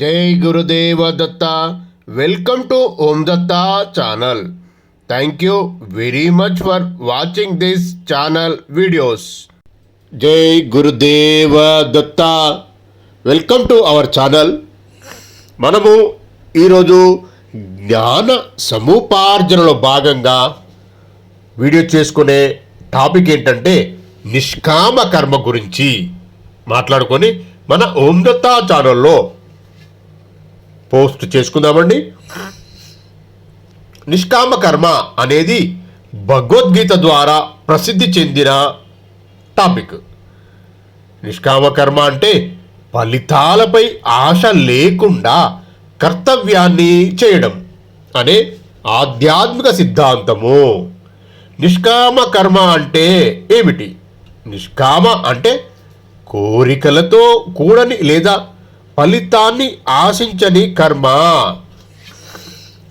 జై Gurudeva Datta. Welcome to Om Datta channel. Thank you very much for watching this channel videos జై Gurudeva Datta. Welcome to our channel. మనము ఈరోజు జ్ఞాన సముపార్జనలో భాగంగా video చేసుకునే topic ఏంటంటే నిష్కామ కర్మ గురించి మాట్లాడుకొని మన ఓం దత్తా ఛానల్లో పోస్ట్ చేసుకుందామండి. నిష్కామ కర్మ అనేది భగవద్గీత ద్వారా ప్రసిద్ధి చెందిన టాపిక్. నిష్కామ కర్మ అంటే ఫలితాలపై ఆశ లేకుండా కర్తవ్యాన్ని చేయడం అనే ఆధ్యాత్మిక సిద్ధాంతము. నిష్కామ కర్మ అంటే ఏమిటి? నిష్కామ అంటే కోరికలతో కూడని లేదా ఫలితాన్ని ఆశించని కర్మ.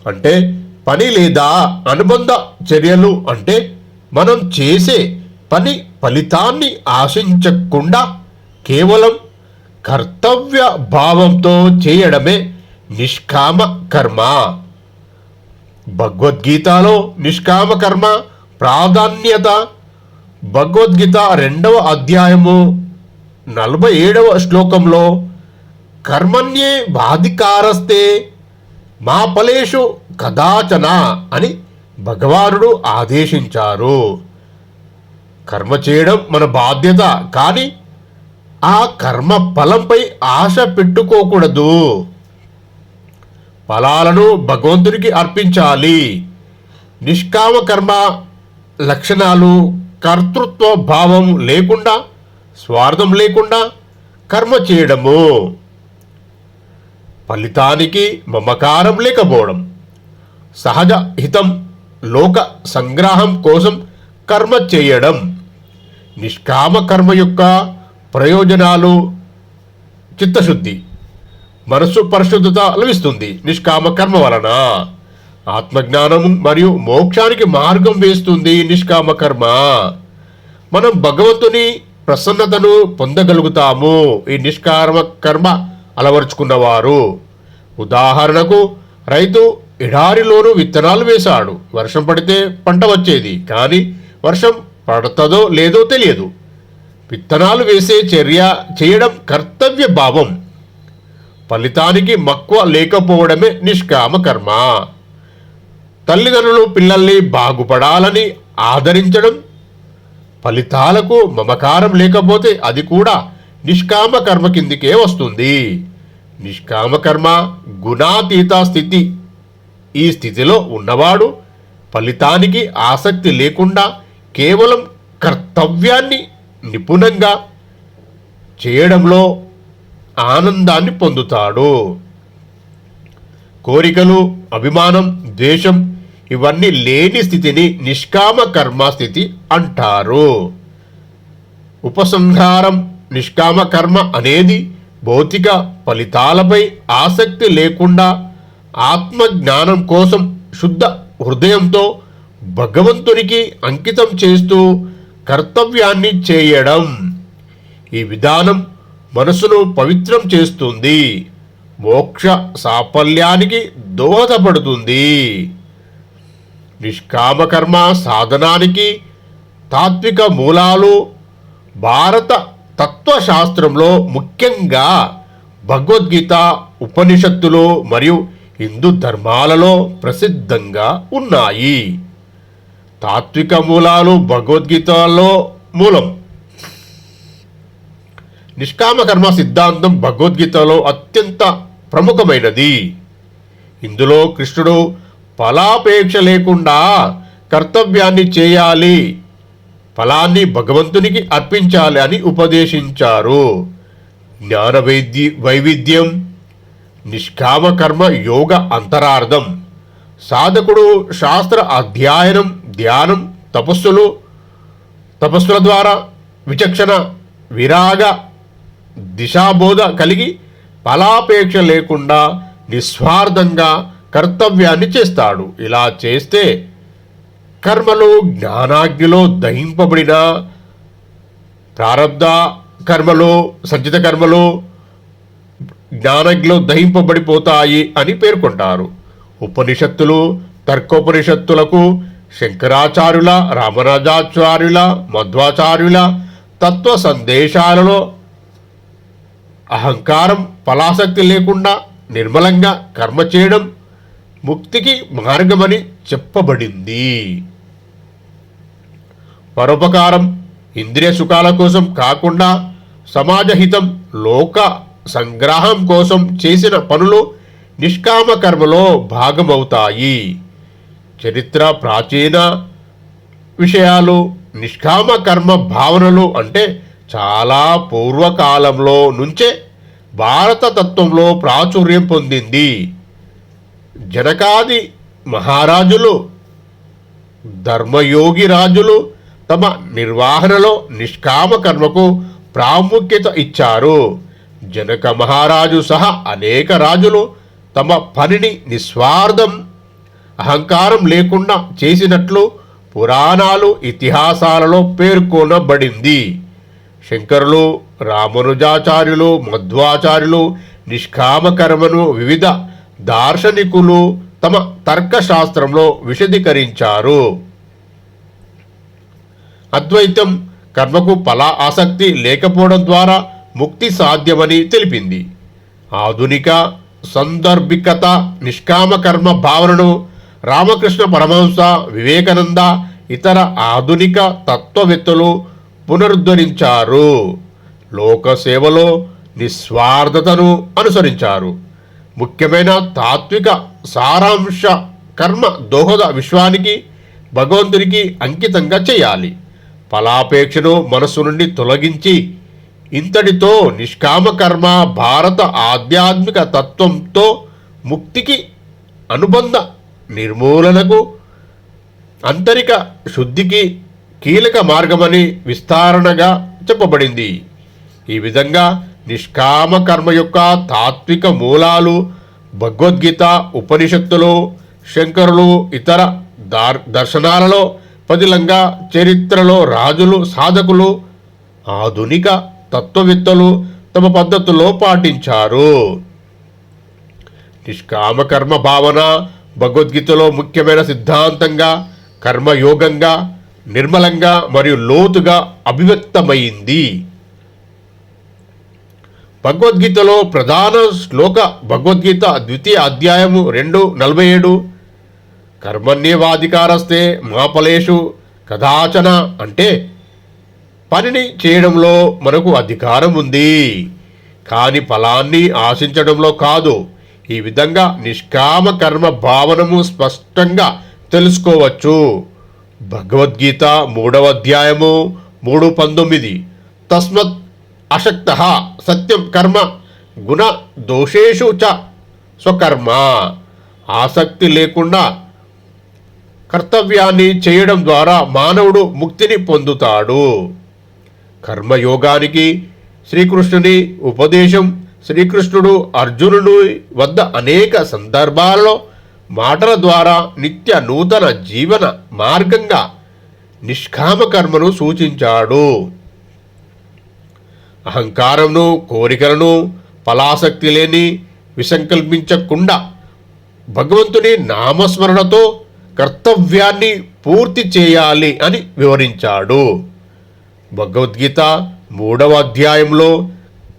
అంటే పని లేదా అనుబంధ చర్యలు అంటే మనం చేసే పని ఫలితాన్ని ఆశించకుండా కేవలం కర్తవ్య భావంతో చేయడమే నిష్కామ కర్మ. భగవద్గీతలో నిష్కామ కర్మ ప్రాధాన్యత. భగవద్గీత రెండవ అధ్యాయము నలభై ఏడవ శ్లోకంలో కర్మణ్యే బాధికారస్తే మా ఫలేషు కదాచన అని భగవానుడు ఆదేశించారు. కర్మ చేయడం మన బాధ్యత కానీ ఆ కర్మ ఫలంపై ఆశ పెట్టుకోకూడదు. ఫలాలను భగవంతునికి అర్పించాలి. నిష్కామ కర్మ లక్షణాలు కర్తృత్వ భావం లేకుండా స్వార్థం లేకుండా కర్మ చేయడము. ఫలితానికి మమకారం లేకపోవడం సహజ హితం లోక సంగ్రహం కోసం కర్మ చేయడం నిష్కామ కర్మ యొక్క ప్రయోజనాలు చిత్తశుద్ధి మనస్సు పరిశుద్ధత లభిస్తుంది. నిష్కామ కర్మ వలన ఆత్మజ్ఞానం మరియు మోక్షానికి మార్గం వేస్తుంది నిష్కామ కర్మ. మనం భగవంతుని ప్రసన్నతను పొందగలుగుతాము. ఈ నిష్కామ కర్మ అలవరుచుకున్నవారు. ఉదాహరణకు రైతు ఎడారిలోనూ విత్తనాలు వేశాడు. వర్షం పడితే పంట వచ్చేది కానీ వర్షం పడతదో లేదో తెలియదు. విత్తనాలు వేసే చర్య చేయడం కర్తవ్య భావం. ఫలితానికి మక్కువ లేకపోవడమే నిష్కామ కర్మ. తల్లిదండ్రులు పిల్లల్ని బాగుపడాలని ఆదరించడం ఫలితాలకు మమకారం లేకపోతే అది కూడా నిష్కామ కర్మ కిందికే వస్తుంది. నిష్కామకర్మ గుణాతీత స్థితి. ఈ స్థితిలో ఉన్నవాడు ఫలితానికి ఆసక్తి లేకుండా కేవలం కర్తవ్యాన్ని నిపుణంగా చేయడంలో ఆనందాన్ని పొందుతాడు. కోరికలు అభిమానం ద్వేషం ఇవన్నీ లేని స్థితిని నిష్కామ కర్మ స్థితి అంటారు. ఉపసంహారం నిష్కామ కర్మ అనేది భౌతిక ఫలితాలపై ఆసక్తి లేకుండా ఆత్మజ్ఞానం కోసం శుద్ధ హృదయంతో భగవంతునికి అంకితం చేస్తూ కర్తవ్యాన్ని చేయడం. ఈ విధానం మనసును పవిత్రం చేస్తుంది. మోక్ష సాఫల్యానికి దోహదపడుతుంది. నిష్కామకర్మ సాధనానికి తాత్విక మూలాలు భారత తత్వశాస్త్రంలో ముఖ్యంగా భగవద్గీత ఉపనిషత్తులు మరియు హిందూ ధర్మాలలో ప్రసిద్ధంగా ఉన్నాయి. తాత్విక మూలాలు భగవద్గీతలో మూలం. నిష్కామకర్మ సిద్ధాంతం భగవద్గీతలో అత్యంత ప్రముఖమైనది. ఇందులో కృష్ణుడు ఫలాపేక్ష లేకుండా కర్తవ్యాన్ని చేయాలి. ఫలాన్ని భగవంతునికి అర్పించాలి అని ఉపదేశించారు. జ్ఞాన వైద్య వైవిధ్యం నిష్కామ కర్మ యోగ అంతరార్థం సాధకుడు శాస్త్ర అధ్యయనం ధ్యానం తపస్సులు తపస్సుల ద్వారా విచక్షణ విరాగ దిశాబోధ కలిగి ఫలాపేక్ష లేకుండా నిస్వార్థంగా కర్తవ్యాన్ని చేస్తాడు. ఇలా చేస్తే కర్మలు జ్ఞానాగ్నిలో దహింపబడిన ప్రారంధ కర్మలు సంచిత కర్మలు జ్ఞానగ్లో దహింపబడిపోతాయి అని పేర్కొంటారు. ఉపనిషత్తులు తర్కోపనిషత్తులకు శంకరాచార్యుల రామరాజాచార్యుల మధ్వాచార్యుల తత్వ సందేశాలలో అహంకారం ఫలాసక్తి లేకుండా నిర్మలంగా కర్మ చేయడం ముక్తికి మార్గమని చెప్పబడింది. పరోపకారం ఇంద్రియ సుఖాల కోసం కాకుండా సమాజహితం లోక సంగ్రహం కోసం చేసిన పనులు నిష్కామ కర్మలో భాగమవుతాయి. చరిత్ర ప్రాచీన విషయాలు నిష్కామ కర్మ భావనలు అంటే చాలా పూర్వకాలంలో నుంచే భారత తత్వంలో ప్రాచుర్యం పొందింది. జనకాది మహారాజులు ధర్మయోగి రాజులు తమ నిర్వహణలో నిష్కామ కర్మకు ప్రాముఖ్యత ఇచ్చారు. జనక మహారాజు సహా అనేక రాజులు తమ పనిని నిస్వార్థం అహంకారం లేకుండా చేసినట్లు పురాణాలు ఇతిహాసాలలో పేర్కొనబడింది. శంకరులు రామానుజాచార్యులు మధ్వాచార్యులు నిష్కామకర్మను వివిధ దార్శనికులు తమ తర్కశాస్త్రంలో విశదీకరించారు. అద్వైతం కర్మకు ఫలా ఆసక్తి లేకపోవడం ద్వారా ముక్తి సాధ్యమని తెలిపింది. ఆధునిక సందర్భికత నిష్కామ కర్మ భావనను రామకృష్ణ పరమహంస వివేకానంద ఇతర ఆధునిక తత్వవేత్తలు పునరుద్ధరించారు. లోక సేవలో నిస్వార్థతను అనుసరించారు. ముఖ్యమైన తాత్విక సారాంశ కర్మ దోహద విశ్వానికి భగవంతునికి అంకితంగా చేయాలి. ఫలాపేక్షను మనసు నుండి తొలగించి ఇంతటితో నిష్కామకర్మ భారత ఆధ్యాత్మిక తత్వంతో ముక్తికి అనుబంధ నిర్మూలనకు అంతరిక శుద్ధికి కీలక మార్గమని విస్తారణగా చెప్పబడింది. ఈ విధంగా నిష్కామ కర్మ యొక్క తాత్విక మూలాలు భగవద్గీత ఉపనిషత్తులు శంకరులు ఇతర దార్ దర్శనాలలో పదిలంగా చరిత్రలో రాజులు సాధకులు ఆధునిక తత్వవేత్తలు తమ పద్ధతుల్లో పాటించారు. నిష్కామకర్మ భావన భగవద్గీతలో ముఖ్యమైన సిద్ధాంతంగా కర్మయోగంగా నిర్మలంగా మరియు లోతుగా అభివ్యక్తమైంది. భగవద్గీతలో ప్రధాన శ్లోక భగవద్గీత ద్వితీయ అధ్యాయము రెండు నలభై ఏడు కర్మణ్యేవాధికారస్తే మాపలేషు కదాచన అంటే పనిని చేయడంలో మనకు అధికారం ఉంది. కానీ ఫలాన్ని ఆశించడంలో కాదు. ఈ విధంగా నిష్కామ కర్మ భావనము స్పష్టంగా తెలుసుకోవచ్చు. భగవద్గీత మూడవ అధ్యాయము మూడు పంతొమ్మిది. తస్మత్ అశక్త సత్యం కర్మ గుణ దోషేషు చ స్వకర్మ. ఆసక్తి లేకుండా కర్తవ్యాన్ని చేయడం ద్వారా మానవుడు ముక్తిని పొందుతాడు. కర్మయోగానికి శ్రీకృష్ణుని ఉపదేశం శ్రీకృష్ణుడు అర్జునుడు వద్ద అనేక సందర్భాలలో మాటల ద్వారా నిత్య నూతన జీవన మార్గంగా నిష్కామ కర్మను సూచించాడు. అహంకారంను కోరికలను ఫలాసక్తి లేని విసంకల్పించకుండా భగవంతుని నామస్మరణతో కర్తవ్యాన్ని పూర్తి చేయాలి అని వివరించాడు. భగవద్గీత మూడవ అధ్యాయంలో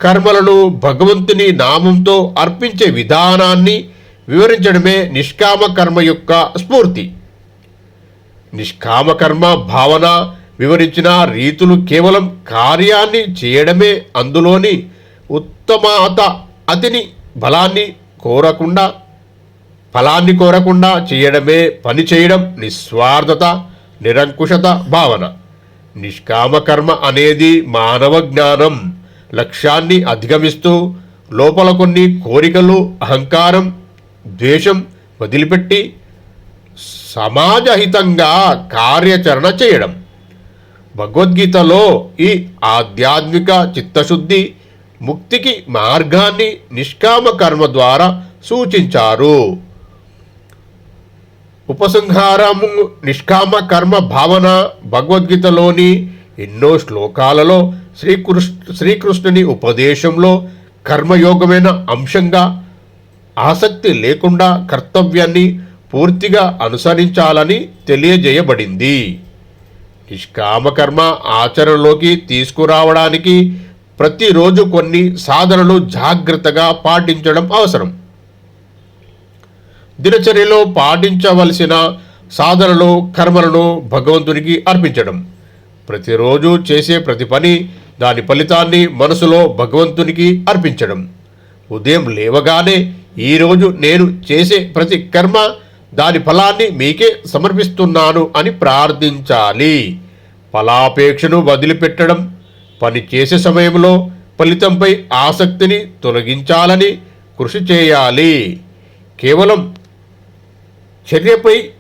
కర్మలను భగవంతుని నామంతో అర్పించే విధానాన్ని వివరించడమే నిష్కామ కర్మ యొక్క స్ఫూర్తి. నిష్కామ కర్మ భావన వివరించిన రీతులు కేవలం కార్యాన్ని చేయడమే అందులోని ఉత్తమాత అతిని బలాన్ని కోరకుండా ఫలాన్ని కోరకుండా చేయడమే పని చేయడం నిస్వార్థత నిరంకుశత భావన. నిష్కామ కర్మ అనేది మానవ జ్ఞానం. లక్ష్యాన్ని అధిగమిస్తూ లోపల కొన్ని కోరికలు అహంకారం ద్వేషం వదిలిపెట్టి సమాజహితంగా కార్యాచరణ చేయడం. భగవద్గీతలో ఈ ఆధ్యాత్మిక చిత్తశుద్ధి ముక్తికి మార్గాన్ని నిష్కామ కర్మ ద్వారా సూచించారు. ఉపసంహారము నిష్కామ కర్మ భావన భగవద్గీతలోని ఎన్నో శ్లోకాలలో శ్రీకృష్ణ శ్రీకృష్ణుని ఉపదేశంలో కర్మయోగమైన అంశంగా ఆసక్తి లేకుండా కర్తవ్యాన్ని పూర్తిగా అనుసరించాలని తెలియజేయబడింది. నిష్కామకర్మ ఆచరణలోకి తీసుకురావడానికి ప్రతిరోజు కొన్ని సాధనలు జాగ్రత్తగా పాటించడం అవసరం. దినచర్యలో పాటించవలసిన సాధనలు కర్మలను భగవంతునికి అర్పించడం. ప్రతిరోజు చేసే ప్రతి పని దాని ఫలితాన్ని మనసులో భగవంతునికి అర్పించడం. ఉదయం లేవగానే ఈరోజు నేను చేసే ప్రతి కర్మ దాని ఫలాన్ని మీకే సమర్పిస్తున్నాను అని ప్రార్థించాలి. ఫలాపేక్షను వదిలిపెట్టడం పని చేసే సమయంలో ఫలితంపై ఆసక్తిని తొలగించాలని కృషి చేయాలి. కేవలం చర్యపై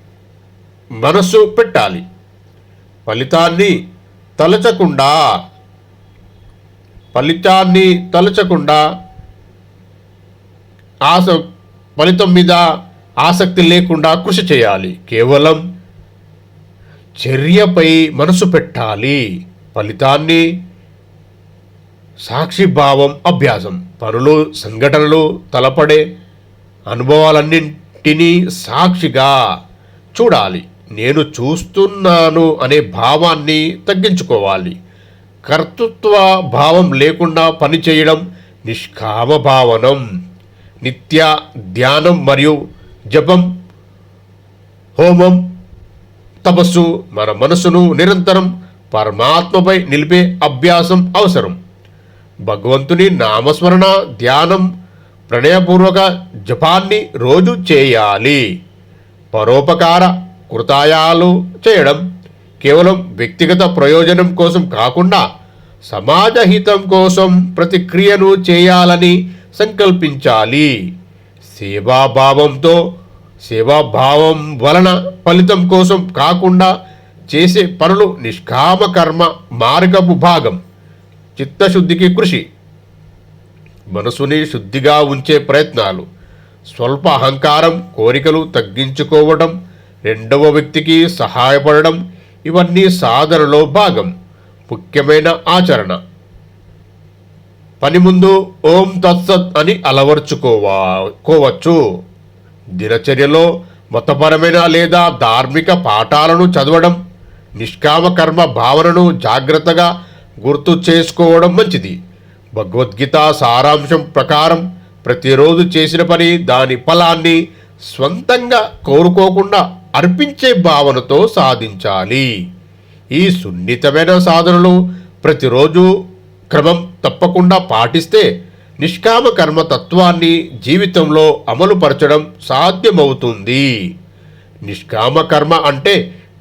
మనస్సు పెట్టాలి. ఫలితాన్ని తలచకుండా ఫలితాన్ని తలచకుండా ఆస ఫలితం మీద ఆసక్తి లేకుండా కృషి చేయాలి. కేవలం చర్యపై మనసు పెట్టాలి. ఫలితాన్ని సాక్షిభావం అభ్యాసం. పనులు సంఘటనలు తలపడే అనుభవాలన్నింటినీ సాక్షిగా చూడాలి. నేను చూస్తున్నాను అనే భావాన్ని తగ్గించుకోవాలి. కర్తృత్వ భావం లేకుండా పనిచేయడం నిష్కామ భావనం నిత్య ధ్యానం మరియు జపం హోమం తపస్సు మన మనసును నిరంతరం పరమాత్మపై నిలిపే అభ్యాసం అవసరం. భగవంతుని నామస్మరణ ధ్యానం ప్రణయపూర్వక జపాన్ని రోజు చేయాలి. పరోపకార కృతాయాలు చేయడం కేవలం వ్యక్తిగత ప్రయోజనం కోసం కాకుండా సమాజ హితం కోసం ప్రతిక్రియను చేయాలని సంకల్పించాలి. సేవాభావంతో సేవాభావం వలన ఫలితం కోసం కాకుండా చేసే పనులు నిష్కామ కర్మ మార్గపు భాగం. చిత్తశుద్ధికి కృషి. మనసుని శుద్ధిగా ఉంచే ప్రయత్నాలు. స్వల్ప అహంకారం కోరికలు తగ్గించుకోవడం రెండవ వ్యక్తికి సహాయపడడం ఇవన్నీ సాధనలో భాగం ముఖ్యమైన ఆచరణ. పని ముందు ఓం తత్సత్ అని అలవర్చుకోవా కోవచ్చు. దినచర్యలో మతపరమైన లేదా ధార్మిక పాఠాలను చదవడం నిష్కామ కర్మ భావనను జాగ్రత్తగా గుర్తు చేసుకోవడం మంచిది. భగవద్గీత సారాంశం ప్రకారం ప్రతిరోజు చేసిన పని దాని ఫలాన్ని స్వంతంగా కోరుకోకుండా అర్పించే భావనతో సాధించాలి. ఈ సున్నితమైన సాధనలు ప్రతిరోజు క్రమం తప్పకుండా పాటిస్తే నిష్కామ కర్మ తత్వాన్ని జీవితంలో అమలుపరచడం సాధ్యమవుతుంది. నిష్కామ కర్మ అంటే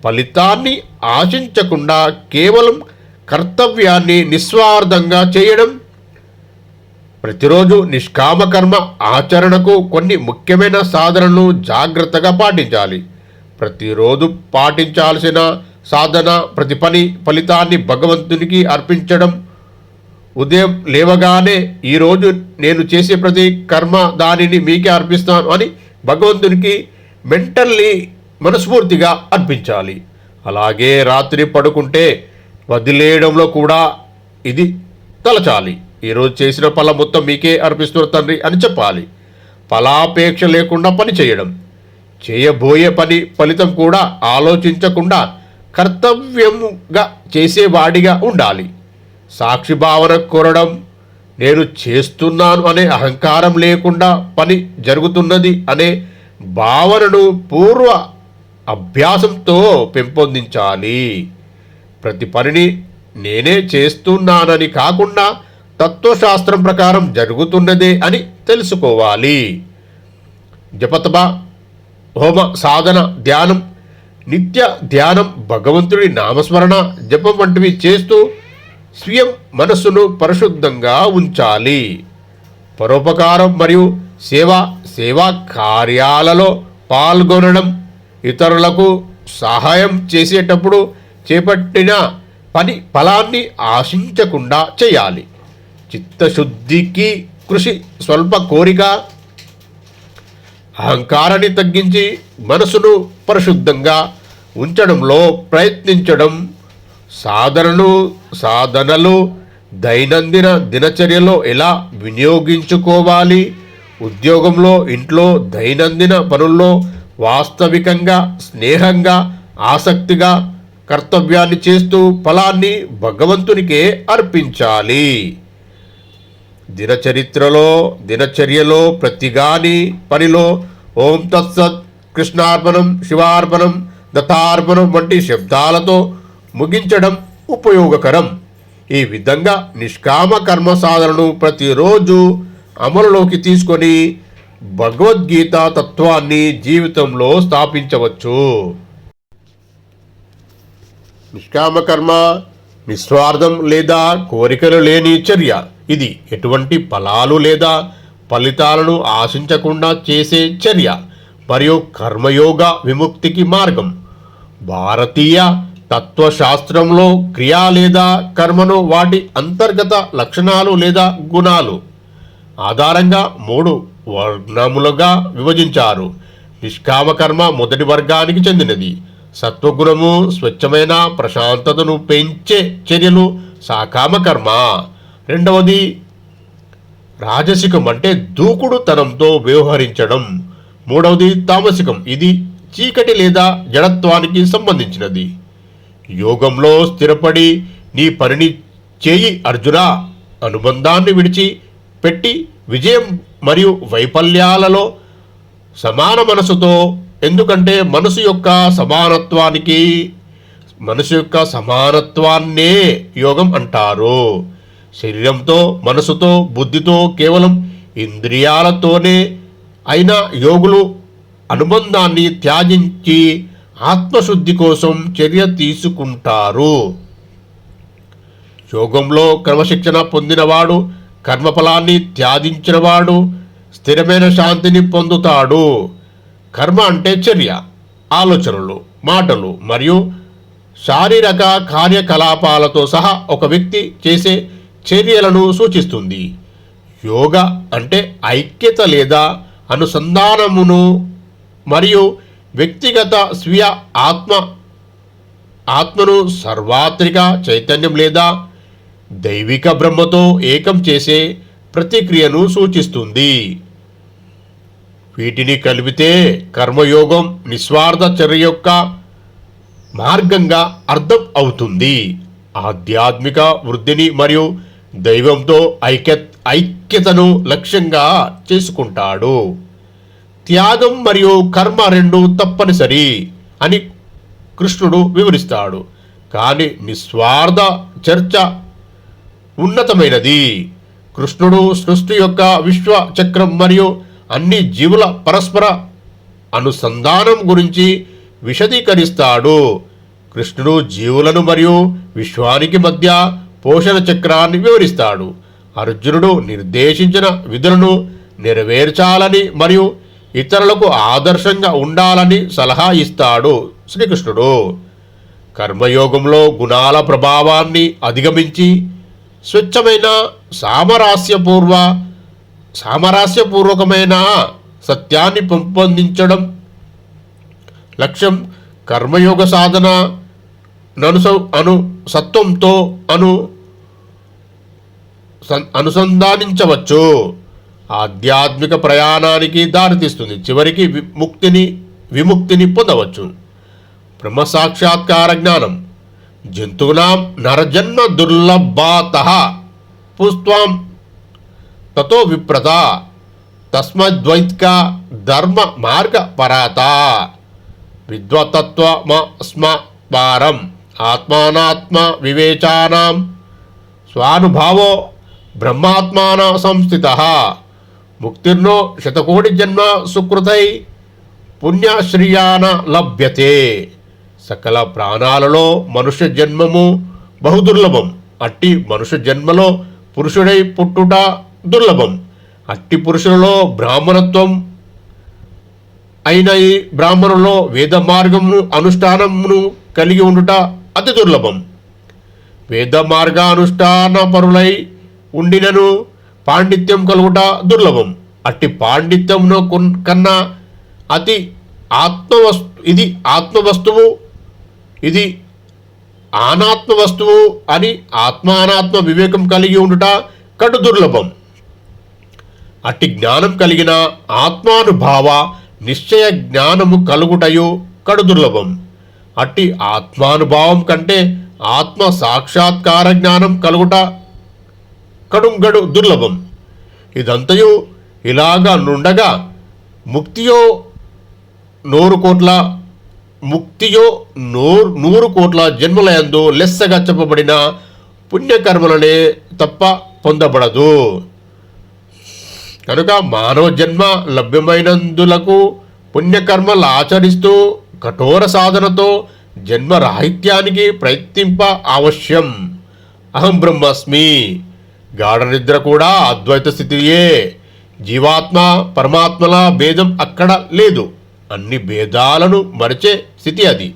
ఫలితాన్ని ఆశించకుండా కేవలం కర్తవ్యాన్ని నిస్వార్థంగా చేయడం ప్రతిరోజు నిష్కామ కర్మ ఆచరణకు కొన్ని ముఖ్యమైన సాధనలను జాగ్రత్తగా పాటించాలి. ప్రతిరోజు పాటించాల్సిన సాధన ప్రతి పని ఫలితాన్ని భగవంతునికి అర్పించడం. ఉదయం లేవగానే ఈరోజు నేను చేసే ప్రతి కర్మ దానిని మీకే అర్పిస్తాను అని భగవంతునికి మెంటల్లీ మనస్ఫూర్తిగా అర్పించాలి. అలాగే రాత్రి పడుకుంటే వదిలేయడంలో కూడా ఇది తలచాలి. ఈరోజు చేసిన పనుల మొత్తం మీకే అర్పిస్తున్న తండ్రి అని చెప్పాలి. ఫలాపేక్ష లేకుండా పని చేయడం చేయబోయే పని ఫలితం కూడా ఆలోచించకుండా కర్తవ్యముగా చేసేవాడిగా ఉండాలి. సాక్షి భావన కోరడం నేను చేస్తున్నాను అనే అహంకారం లేకుండా పని జరుగుతున్నది అనే భావనను పూర్వ అభ్యాసంతో పెంపొందించాలి. ప్రతి పనిని నేనే చేస్తున్నానని కాకుండా తత్వశాస్త్రం ప్రకారం జరుగుతున్నదే అని తెలుసుకోవాలి. జపతప హోమ సాధన ధ్యానం నిత్య ధ్యానం భగవంతుడి నామస్మరణ జపం వంటివి చేస్తూ స్వయం మనస్సును పరిశుద్ధంగా ఉంచాలి. పరోపకారం మరియు సేవ సేవా కార్యాలలో పాల్గొనడం ఇతరులకు సహాయం చేసేటప్పుడు చేపట్టిన పని ఫలాన్ని ఆశించకుండా చేయాలి. చిత్తశుద్ధికి కృషి స్వల్ప కోరిక అహంకారాన్ని తగ్గించి మనసును పరిశుద్ధంగా ఉంచడంలో ప్రయత్నించడం సాధనలు సాధనలు దైనందిన దినచర్యలో ఎలా వినియోగించుకోవాలి ఉద్యోగంలో ఇంట్లో దైనందిన పనుల్లో వాస్తవికంగా స్నేహంగా ఆసక్తిగా కర్తవ్యాన్ని చేస్తూ ఫలాన్ని భగవంతునికే అర్పించాలి. దినచరిత్రలో దినచర్యలో ప్రతిగాని పనిలో ఓం తత్సత్ కృష్ణార్పణం శివార్పణం దత్తార్పణం వంటి శబ్దాలతో ముగించడం ఉపయోగకరం. ఈ విధంగా నిష్కామ కర్మ సాధనను ప్రతిరోజు అమలులోకి తీసుకొని భగవద్గీత తత్వాన్ని జీవితంలో స్థాపించవచ్చు. నిష్కామ కర్మ నిస్వార్థం లేదా కోరికలు లేని చర్య. ఇది ఎటువంటి ఫలాలు లేదా ఫలితాలను ఆశించకుండా చేసే చర్య మరియు కర్మయోగ విముక్తికి మార్గం. భారతీయ తత్వశాస్త్రంలో క్రియ లేదా కర్మను వాటి అంతర్గత లక్షణాలు లేదా గుణాలు ఆధారంగా మూడు వర్ణములుగా విభజించారు. నిష్కామకర్మ మొదటి వర్గానికి చెందినది. సత్వగుణము స్వచ్ఛమైన ప్రశాంతతను పెంచే చర్యలు సాకామకర్మ. కర్మ రెండవది రాజసికం అంటే దూకుడుతనంతో వ్యవహరించడం. మూడవది తామసికం. ఇది చీకటి లేదా జడత్వానికి సంబంధించినది. యోగంలో స్థిరపడి నీ పనిని చేయి అర్జున అనుబంధాన్ని విడిచి పెట్టి విజయం మరియు వైఫల్యాలలో సమాన మనసుతో ఎందుకంటే మనసు యొక్క సమానత్వానికి మనసు యొక్క సమానత్వాన్నే యోగం అంటారు. శరీరంతో మనసుతో బుద్ధితో కేవలం ఇంద్రియాలతోనే అయిన యోగులు అనుబంధాన్ని త్యాజించి ఆత్మశుద్ధి కోసం చర్య తీసుకుంటారు. యోగంలో క్రమశిక్షణ పొందినవాడు కర్మఫలాన్ని త్యాజించినవాడు స్థిరమైన శాంతిని పొందుతాడు. కర్మ అంటే చర్య ఆలోచనలు మాటలు మరియు శారీరక కార్యకలాపాలతో సహా ఒక వ్యక్తి చేసే చర్యలను సూచిస్తుంది. యోగ అంటే ఐక్యత లేదా అనుసంధానమును మరియు వ్యక్తిగత స్వీయ ఆత్మ ఆత్మను సర్వాత్రిక చైతన్యం లేదా దైవిక బ్రహ్మతో ఏకం చేసే ప్రతిక్రియను సూచిస్తుంది. వీటిని కలిపితే కర్మయోగం నిస్వార్థ చర్య యొక్క మార్గంగా అర్థం అవుతుంది. ఆధ్యాత్మిక వృద్ధిని మరియు దైవంతో ఐక్య ఐక్యతను లక్ష్యంగా చేసుకుంటాడు. త్యాగం మరియు కర్మ రెండు తప్పనిసరి అని కృష్ణుడు వివరిస్తాడు. కానీ నిస్వార్థ చర్చ ఉన్నతమైనది. కృష్ణుడు సృష్టి యొక్క విశ్వ చక్రం మరియు అన్ని జీవుల పరస్పర అనుసంధానం గురించి విశదీకరిస్తాడు. కృష్ణుడు జీవులను మరియు విశ్వానికి మధ్య పోషణ చక్రాన్ని వివరిస్తాడు. అర్జునుడు నిర్దేశించిన విధులను నెరవేర్చాలని మరియు ఇతరులకు ఆదర్శంగా ఉండాలని సలహా ఇస్తాడు శ్రీకృష్ణుడు. కర్మయోగంలో గుణాల ప్రభావాన్ని అధిగమించి స్వచ్ఛమైన సామరాస్యపూర్వ సామరాస్యపూర్వకమైన సత్యాన్ని పెంపొందించడం లక్ష్యం కర్మయోగ సాధన ననుస అను సత్వంతో అను సం- అనుసంధానించవచ్చు. ఆధ్యాత్మిక ప్రయాణానికి దారితీస్తుంది. చివరికి విముక్తిని విముక్తిని పొందవచ్చు. బ్రహ్మ సాక్షాత్కార జ్ఞానం. జంతువునాం నరజన్మ దుర్లభాత పుస్వాం తతో విప్రత తస్మద్వైత్క ధర్మ మార్గ పరాత విద్వతత్వమస్మ పారం. ఆత్మానాత్మ వివేచానాం స్వానుభావో బ్రహ్మాత్మాన సంస్థిత ముక్తిర్నో శతకోటి జన్మ సుకృతై పుణ్యశ్రియాన లభ్యతే సకల ప్రాణాలలో మనుష్య జన్మము బహుదుర్లభం అట్టి మనుష్య జన్మలో పురుషుడై పుట్టుట దుర్లభం అట్టి పురుషులలో బ్రాహ్మణత్వం అయిన ఈ బ్రాహ్మణులో వేద మార్గమును అనుష్ఠానమును కలిగి ఉండుట అతి దుర్లభం. వేద మార్గానుష్ఠాన పరులై ఉండినను పాండిత్యం కలుగుట దుర్లభం. అట్టి పాండిత్యంను కొన్- కన్నా అతి ఆత్మవస్తు ఇది ఆత్మవస్తువు ఇది ఆనాత్మ వస్తువు అని ఆత్మానాత్మ వివేకం కలిగి ఉండుట కడు దుర్లభం. అట్టి జ్ఞానం కలిగిన ఆత్మానుభావ నిశ్చయ జ్ఞానము కలుగుటయు కడు దుర్లభం. అట్టి ఆత్మానుభావం కంటే ఆత్మ సాక్షాత్కార జ్ఞానం కలుగుట కడుంగడు దుర్లభం. ఇదంతయు ఇలాగా నుండగా ముక్తియో నూరు కోట్ల ముక్తియో నూరు నూరు కోట్ల జన్మలయందు లెస్సగా చెప్పబడిన పుణ్యకర్మలనే తప్ప పొందబడదు. కనుక మానవ జన్మ లభ్యమైనందులకు పుణ్యకర్మలు ఆచరిస్తూ కఠోర సాధనతో జన్మరాహిత్యానికి ప్రయత్నింప అవశ్యం అహం బ్రహ్మస్మి. గాఢ నిద్ర కూడా అద్వైత స్థితియే. జీవాత్మ పరమాత్మల భేదం అక్కడ లేదు. అన్ని భేదాలను మరిచే స్థితి అది.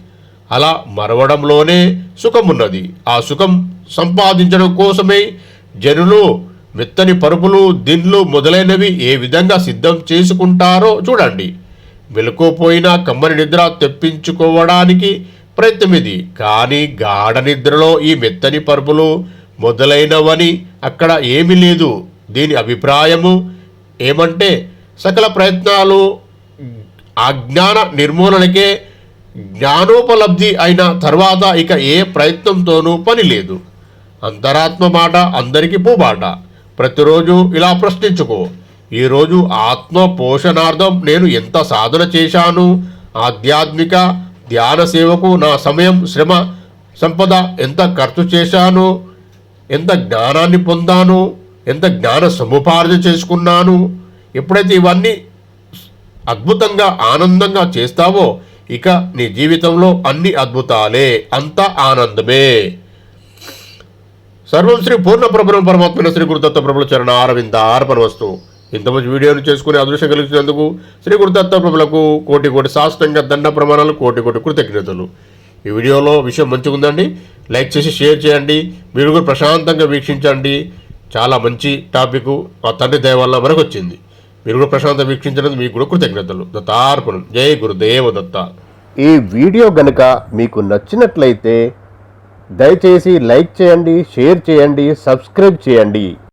అలా మరవడంలోనే సుఖమున్నది. ఆ సుఖం సంపాదించడం కోసమే జనులు విత్తని పరుపులు దిండ్లు మొదలైనవి ఏ విధంగా సిద్ధం చేసుకుంటారో చూడండి. వెలుకోపోయిన కమ్మని నిద్ర తెప్పించుకోవడానికి ప్రయత్నమిది. కానీ గాఢ నిద్రలో ఈ మెత్తని పరుపులు మొదలైనవని అక్కడ ఏమీ లేదు. దీని అభిప్రాయము ఏమంటే సకల ప్రయత్నాలు అజ్ఞాన నిర్మూలనకే జ్ఞానోపలబ్ధి అయిన తర్వాత ఇక ఏ ప్రయత్నంతోనూ పని లేదు. అంతరాత్మ మాట అందరికీ పూబాట. ప్రతిరోజు ఇలా ప్రశ్నించుకో. ఈరోజు ఆత్మ పోషణార్థం నేను ఎంత సాధన చేశాను? ఆధ్యాత్మిక ధ్యాన సేవకు నా సమయం శ్రమ సంపద ఎంత ఖర్చు చేశాను? ఎంత జ్ఞానాన్ని పొందాను? ఎంత జ్ఞాన సముపార్జన చేసుకున్నాను? ఎప్పుడైతే ఇవన్నీ అద్భుతంగా ఆనందంగా చేస్తావో ఇక నీ జీవితంలో అన్ని అద్భుతాలే. అంత ఆనందమే. సర్వం శ్రీ పూర్ణ ప్రభరం పరమాత్మ శ్రీ గురుదత్త ప్రభుల చరణ అరవింద అర్పణ వస్తువు ఇంత మంచి వీడియోను చేసుకునే అదృష్టం కలిగినందుకు శ్రీ గురుదత్త ప్రభులకు కోటి కోటి శాస్త్రంగా దండ ప్రమాణాలు కోటి కోటి కృతజ్ఞతలు. ఈ వీడియోలో విషయం మంచిగా ఉందండి లైక్ చేసి షేర్ చేయండి. మీరు కూడా ప్రశాంతంగా వీక్షించండి. చాలా మంచి టాపిక్ మా తండ్రి దయ వరకు మనకు వచ్చింది మీరు కూడా ప్రశాంతంగా వీక్షించడం మీకు కూడా కృతజ్ఞతలు. దత్తార్పణం. జై గురుదేవ దత్త ఈ వీడియో గనుక మీకు నచ్చినట్లయితే దయచేసి లైక్ చేయండి షేర్ చేయండి సబ్స్క్రైబ్ చేయండి.